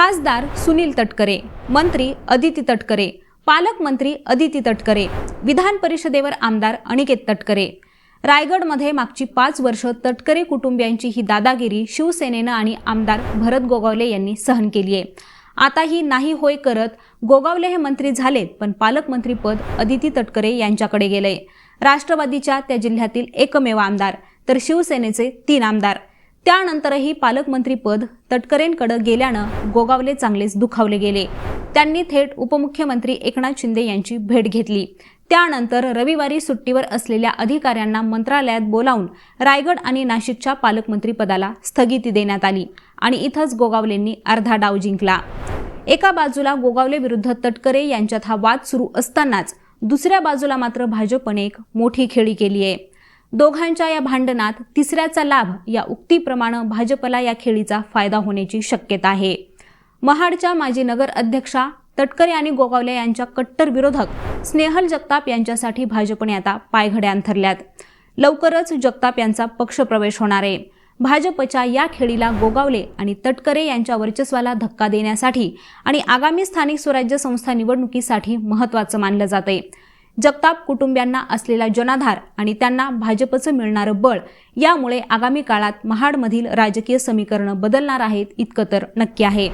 खासदार सुनील तटकरे मंत्री अदिती तटकरे पालकमंत्री अदिती तटकरे विधान परिषदेवर आमदार अनिकेत तटकरे. रायगडमध्ये मागची पाच वर्ष तटकरे कुटुंबियांची ही दादागिरी शिवसेनेनं आणि आमदार भरत गोगावले यांनी सहन केली आहे. आताही नाही होय करत गोगावले हे मंत्री झालेत पण पालकमंत्रीपद अदिती तटकरे यांच्याकडे गेलंय. राष्ट्रवादीच्या त्या जिल्ह्यातील एकमेव आमदार तर शिवसेनेचे तीन आमदार. त्यानंतरही पालकमंत्रीपद तटकरेंकडे गेल्यानं गोगावले चांगलेच दुखावले गेले. त्यांनी थेट उपमुख्यमंत्री एकनाथ शिंदे यांची भेट घेतली. त्यानंतर रविवारी सुट्टीवर असलेल्या अधिकाऱ्यांना मंत्रालयात बोलावून रायगड आणि नाशिकच्या पालकमंत्रीपदाला स्थगिती देण्यात आली आणि इथंच गोगावलेंनी अर्धा डाव जिंकला. एका बाजूला गोगावले विरुद्ध तटकरे यांच्यात हा वाद सुरू असतानाच दुसऱ्या बाजूला मात्र भाजपने एक मोठी खेळी केली आहे. दोघांच्या या भांडणात तिसऱ्याचा लाभ या उक्तीप्रमाणे भाजपला या खेळीचा फायदा होण्याची शक्यता आहे. महाडच्या माजी नगर अध्यक्षा तटकरे आणि गोगावले यांच्या कट्टर विरोधक स्नेहल जगताप यांच्यासाठी भाजपने आता पायघड्या अंथरल्यात लवकरच जगताप यांचा पक्षप्रवेश होणार आहे. भाजपच्या या खेळीला गोगावले आणि तटकरे यांच्या वर्चस्वाला धक्का देण्यासाठी आणि आगामी स्थानिक स्वराज्य संस्था निवडणुकीसाठी महत्त्वाचं मानलं जाते जगताप कुटुंबियांना असलेला जनाधार आणि त्यांना भाजपचं मिळणारं बळ यामुळे आगामी काळात महाडमधील राजकीय समीकरणं बदलणार आहेत इतकं तर नक्की आहे.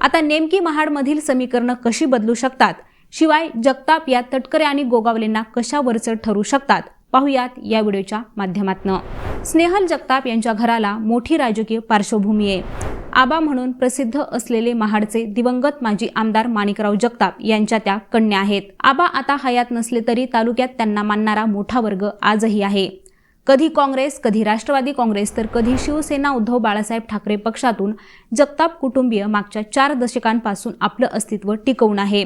आता नेमकी महाडमधील समीकरणं कशी बदलू शकतात? शिवाय जगताप या तटकरे आणि गोगावलेंना कशा वरचढ ठरू शकतात? पाहुयात या व्हिडिओच्या माध्यमातनं. स्नेहल जगताप यांच्या घराला मोठी राजकीय पार्श्वभूमी आहे. आबा म्हणून प्रसिद्ध असलेले महाडचे दिवंगत माजी आमदार माणिकराव जगताप यांच्या त्या कन्या आहेत. आबा आता हयात नसले तरी तालुक्यात त्यांना मानणारा मोठा वर्ग आजही आहे. कधी काँग्रेस कधी राष्ट्रवादी काँग्रेस तर कधी शिवसेना उद्धव बाळासाहेब ठाकरे पक्षातून जगताप कुटुंबीय मागच्या चार दशकांपासून आपलं अस्तित्व टिकवून आहे.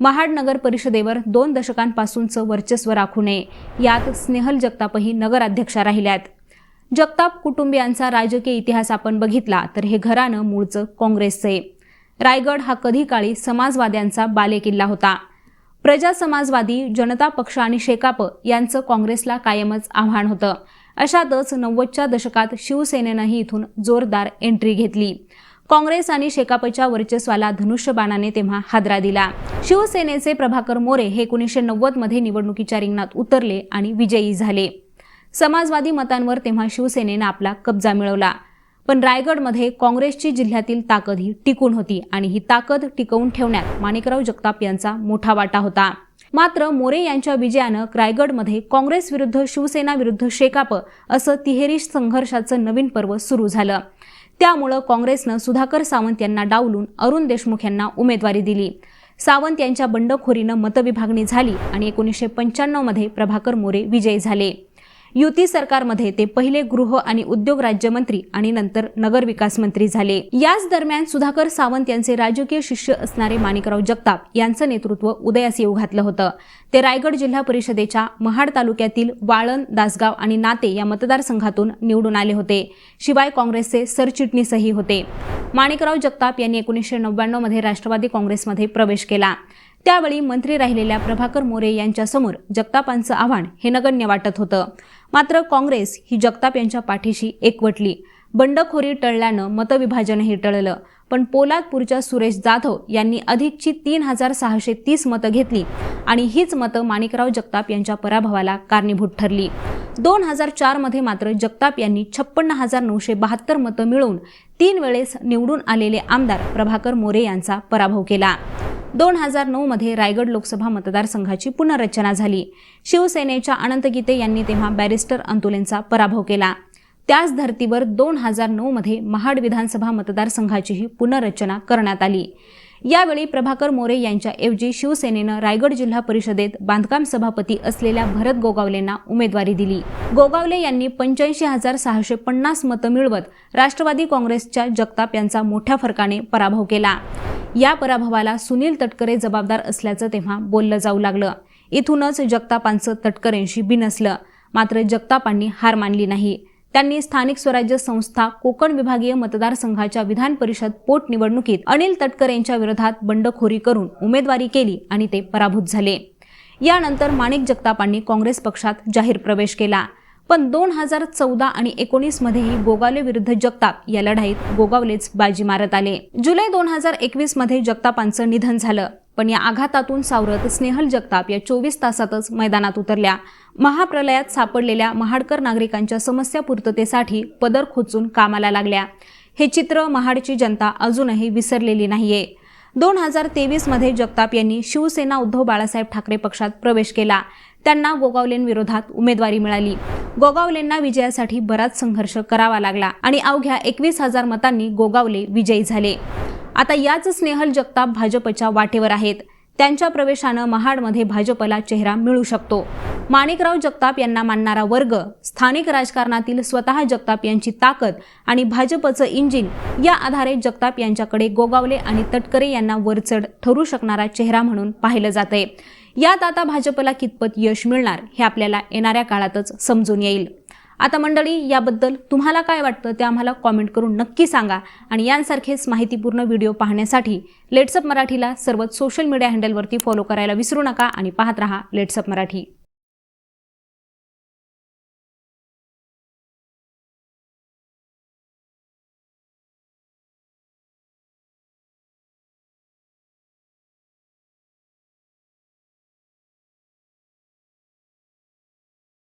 महाड नगर परिषदेवर दोन दशकांपासूनचं वर्चस्व राखू नये. यात स्नेहल जगतापही नगराध्यक्षा राहिल्यात. जगताप कुटुंबियांचा राजकीय इतिहास आपण बघितला तर हे घरानं मूळचं काँग्रेसचं. आहे रायगड हा कधी काळी समाजवाद्यांचा बालेकिल्ला होता. प्रजा समाजवादी जनता पक्ष आणि शेकाप यांचं काँग्रेसला कायमच आव्हान होतं. अशातच नव्वदच्या दशकात शिवसेनेनंही इथून जोरदार एंट्री घेतली. काँग्रेस आणि शेकापच्या वर्चस्वाला धनुष्यबाणाने तेव्हा हादरा दिला. शिवसेनेचे प्रभाकर मोरे हे एकोणीसशे नव्वदमध्ये निवडणुकीच्या रिंगणात उतरले आणि विजयी झाले. समाजवादी मतांवर तेव्हा शिवसेनेनं आपला कब्जा मिळवला. पण रायगडमध्ये काँग्रेसची जिल्ह्यातील ताकद ही टिकून होती आणि ही ताकद टिकवून ठेवण्यात माणिकराव जगताप यांचा मोठा वाटा होता. मात्र मोरे यांच्या विजयानं रायगडमध्ये काँग्रेस विरुद्ध शिवसेना विरुद्ध शेकाप असं तिहेरी संघर्षाचं नवीन पर्व सुरू झालं. त्यामुळं काँग्रेसनं सुधाकर सावंत यांना डावलून अरुण देशमुख यांना उमेदवारी दिली. सावंत यांच्या बंडखोरीनं मतविभागणी झाली आणि एकोणीसशे पंच्याण्णवमध्ये प्रभाकर मोरे विजयी झाले. युती सरकारमध्ये ते पहिले गृह आणि उद्योग राज्यमंत्री आणि नंतर नगरविकास मंत्री झाले. याच दरम्यान सुधाकर सावंत यांचे राजकीय शिष्य असणारे माणिकराव जगताप यांचं नेतृत्व उदयास येऊ घातलं होतं. ते रायगड जिल्हा परिषदेच्या महाड तालुक्यातील वाळण दासगाव आणि नाते या मतदारसंघातून निवडून आले होते. शिवाय काँग्रेसचे सरचिटणीसही होते. माणिकराव जगताप यांनी एकोणीसशे नव्याण्णवमध्ये राष्ट्रवादी काँग्रेसमध्ये प्रवेश केला. त्यावेळी मंत्री राहिलेल्या प्रभाकर मोरे यांच्यासमोर जगतापांचं आव्हान हे नगण्य वाटत होतं. मात्र काँग्रेस ही जगताप यांच्या पाठीशी एकवटली. बंडखोरी टळल्यानं मतविभाजनही टळलं. पण पोलादपूरच्या सुरेश जाधव यांनी अधिकची तीन हजार सहाशे तीस मतं घेतली आणि हीच मतं माणिकराव जगताप यांच्या पराभवाला कारणीभूत ठरली. दोन हजार चारमध्ये मात्र जगताप यांनी छप्पन्न हजार नऊशे बहात्तर मतं मिळवून तीन वेळेस निवडून आलेले आमदार प्रभाकर मोरे यांचा पराभव केला. दोन हजार नऊमध्ये रायगड लोकसभा मतदारसंघाची पुनर्रचना झाली. शिवसेनेच्या अनंत गीते यांनी तेव्हा बॅरिस्टर अंतुलेंचा पराभव केला. त्याच धर्तीवर दोन हजार नऊमध्ये महाड विधानसभा मतदारसंघाचीही पुनर्रचना करण्यात आली. यावेळी प्रभाकर मोरे यांच्याऐवजी शिवसेनेनं रायगड जिल्हा परिषदेत बांधकाम सभापती असलेल्या भरत गोगावलेंना उमेदवारी दिली. गोगावले यांनी पंच्याऐंशी हजार सहाशे पन्नास मतं मिळवत राष्ट्रवादी काँग्रेसच्या जगताप यांचा मोठ्या फरकाने पराभव केला. या पराभवाला सुनील तटकरे जबाबदार असल्याचं तेव्हा बोललं जाऊ लागलं. इथूनच जगतापांचं तटकरेंशी बिनसलं. मात्र जगतापांनी हार मानली नाही. त्यांनी स्थानिक स्वराज्य संस्था कोकण विभागीय मतदारसंघाच्या विधान परिषद पोटनिवडणुकीत अनिल तटकर यांच्या विरोधात बंडखोरी करून उमेदवारी केली आणि ते पराभूत झाले. यानंतर माणिक जगतापांनी काँग्रेस पक्षात जाहीर प्रवेश केला. पण दोन हजार चौदा आणि एकोणीसमध्येही गोगावले विरुद्ध जगताप या लढाईत गोगावलेच बाजी मारत आले. जुलै दोन हजार एकवीसमध्ये जगतापांचं निधन झालं. पण या आघातातून सावरत स्नेहल जगताप या चोवीस तासातच मैदानात उतरल्या. महाप्रलयात सापडलेल्या महाडकर नागरिकांच्या समस्या पूर्ततेसाठी पदर खोचून कामाला लागल्या. हे चित्र महाडची जनता अजूनही विसरलेली नाहीये. दोन हजार तेवीसमध्ये जगताप यांनी शिवसेना उद्धव बाळासाहेब ठाकरे पक्षात प्रवेश केला. त्यांना गोगावलेंविरोधात उमेदवारी मिळाली. गोगावलेंना विजयासाठी बराच संघर्ष करावा लागला आणि अवघ्या एकवीस हजार मतांनी गोगावले विजयी झाले. आता याच स्नेहल जगताप भाजपच्या वाटेवर आहेत. त्यांच्या प्रवेशानं महाडमध्ये भाजपला चेहरा मिळू शकतो. माणिकराव जगताप यांना मानणारा वर्ग स्थानिक राजकारणातील स्वतः जगताप यांची ताकद आणि भाजपचं इंजिन या आधारे जगताप यांच्याकडे गोगावले आणि तटकरे यांना वरचढ ठरू शकणारा चेहरा म्हणून पाहिलं जातंय. यात आता भाजपला कितपत यश मिळणार हे आपल्याला येणाऱ्या काळातच समजून येईल. आता मंडळी याबद्दल तुम्हाला काय वाटतं ते आम्हाला कॉमेंट करून नक्की सांगा. आणि यांसारखेच माहितीपूर्ण व्हिडिओ पाहण्यासाठी लेट्सअप मराठीला सर्वच सोशल मीडिया हँडलवरती फॉलो करायला विसरू नका आणि पाहत रहा लेट्सअप मराठी.